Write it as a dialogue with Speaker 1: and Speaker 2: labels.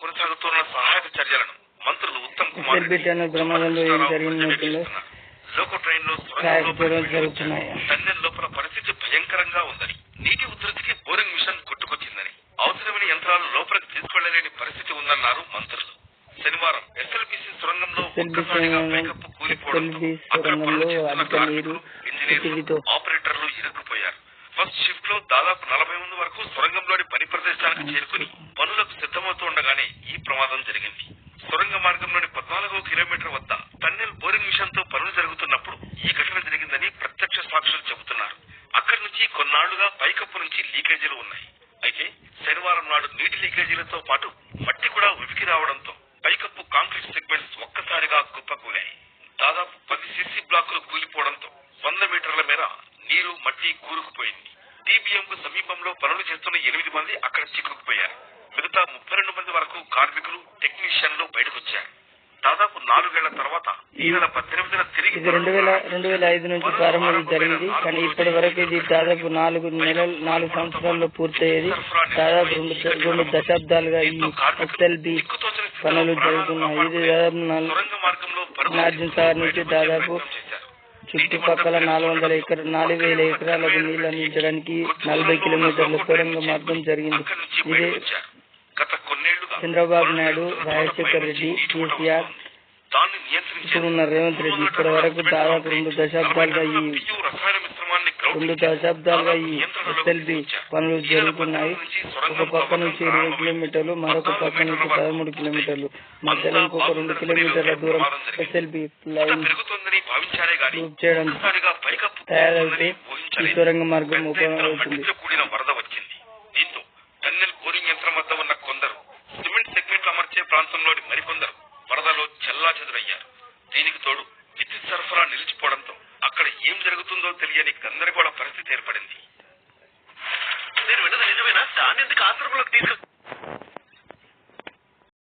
Speaker 1: కొనసాగుతున్న సహాయక చర్యలను మంత్రులు ఉత్తమ్ కుమార్ లోకో
Speaker 2: ట్రైన్లో
Speaker 1: టన్నెల్ లోపల పరిస్థితి భయంకరంగా ఉందని నీటి ఉధృతికి బోరింగ్ మిషన్ కొట్టుకొచ్చిందని అవసరమైన యంత్రాలు లోపలికి తీసుకెళ్ళలేని పరిస్థితి ఉందన్నారు మంత్రులు. శనివారం ఎస్ఎల్బిసి సొరంగంలో ఒక్కసారిగా
Speaker 2: సొరంగం-
Speaker 1: పైకప్పు కూలిపోవడంతో అక్కడ పనులు చేస్తున్న కార్మికులు, ఇంజనీర్లు, ఆపరేటర్లు ఇరుక్కుపోయారు. ఫస్ట్ షిఫ్ట్లో దాదాపు నలభై మంది వరకు సొరంగంలోని పని ప్రదేశానికి చేరుకుని పనులకు సిద్ధమవుతూ ఉండగానే ఈ ప్రమాదం జరిగింది. సొరంగ మార్గంలోని పద్నాలుగో కిలోమీటర్ వద్ద టన్నెల్ బోరింగ్ మిషన్తో పనులు జరుగుతున్నప్పుడు ఈ ఘటన జరిగిందని ప్రత్యక్ష సాక్షులు చెబుతున్నారు. అక్కడి నుంచి కొన్నాళ్ళుగా పైకప్పు నుంచి లీకేజీలు ఉన్నాయి. అయితే శనివారం నాడు నీటి లీకేజీలతో పాటు మట్టి కూడా ఉబికి రావడంతో పైకప్పు కాంక్రీట్ సెగ్మెంట్స్ ఒక్కసారిగా కుప్పకూలాయి. దాదాపు పది సిసి బ్లాకులు కూలిపోవడంతో వంద మీటర్ల మేర నీరు మట్టి కూరుకుపోయింది. టీబీఎం కు సమీపంలో పనులు చేస్తున్న ఎనిమిది మంది అక్కడ చిక్కుకుపోయారు. మిగతా ముప్పై రెండు కార్మికులు టెక్నీషియన్లు బయటకొచ్చారు. దాదాపు నాలుగేళ్ళ తర్వాత ఈ నెల పద్దెనిమిదిన తిరిగి
Speaker 2: ఇది రెండు వేల రెండు వేల ఐదు నుంచి ప్రారంభం జరిగింది. కానీ ఇప్పటి వరకు ఇది దాదాపు నాలుగు నెలలు నాలుగు సంవత్సరాల్లో పూర్తయ్యేది. దాదాపు రెండు రెండు దశాబ్దాలుగా ఈ ఎస్ఎల్బి పనులు జరుగుతున్నాయి. ఇది దాదాపు నార్జన్ సాగర్ నుంచి దాదాపు. చుట్టుపక్కల నాలుగు వందల ఎకర నాలుగు వేల ఎకరాలకు నీళ్ళు అందించడానికి నలభై కిలోమీటర్ల సొరంగ మార్గం జరిగింది. ఇది చంద్రబాబు నాయుడు రాజశేఖర్ రెడ్డి కేసీఆర్
Speaker 1: దాన్ని నియంత్రించేందుకు
Speaker 2: ఇప్పుడున్న రేవంత్ రెడ్డి ఇప్పటి వరకు దాదాపు రెండు దశాబ్దాలుగా ఈ రెండు దశాబ్దాలుగా ఈ ఎస్ఎల్బి పనులు జరుగుతున్నాయి. ఒక పక్క నుంచి ఇరవై కిలోమీటర్లు మరొక పక్క నుంచి పదమూడు కిలోమీటర్లు. మధ్యలో ఇంకొక రెండు కిలోమీటర్ల దూరం ఎస్ఎల్బి లైన్ చేయడం తయారైతే ఈ సొరంగ మార్గం ఉపయోగపడుతుంది
Speaker 1: ప్రాంతంలోని మరికొందరు వరదలో చెల్లా దీనికి తోడు విద్యుత్ సరఫరా నిలిచిపోవడంతో అక్కడ ఏం జరుగుతుందో తెలియని గందరగోళ పరిస్థితి ఏర్పడింది. నేను విన్నది నిజమేనా? దాన్ని ఎందుకు ఆశ్రమంలోకి తీసుకు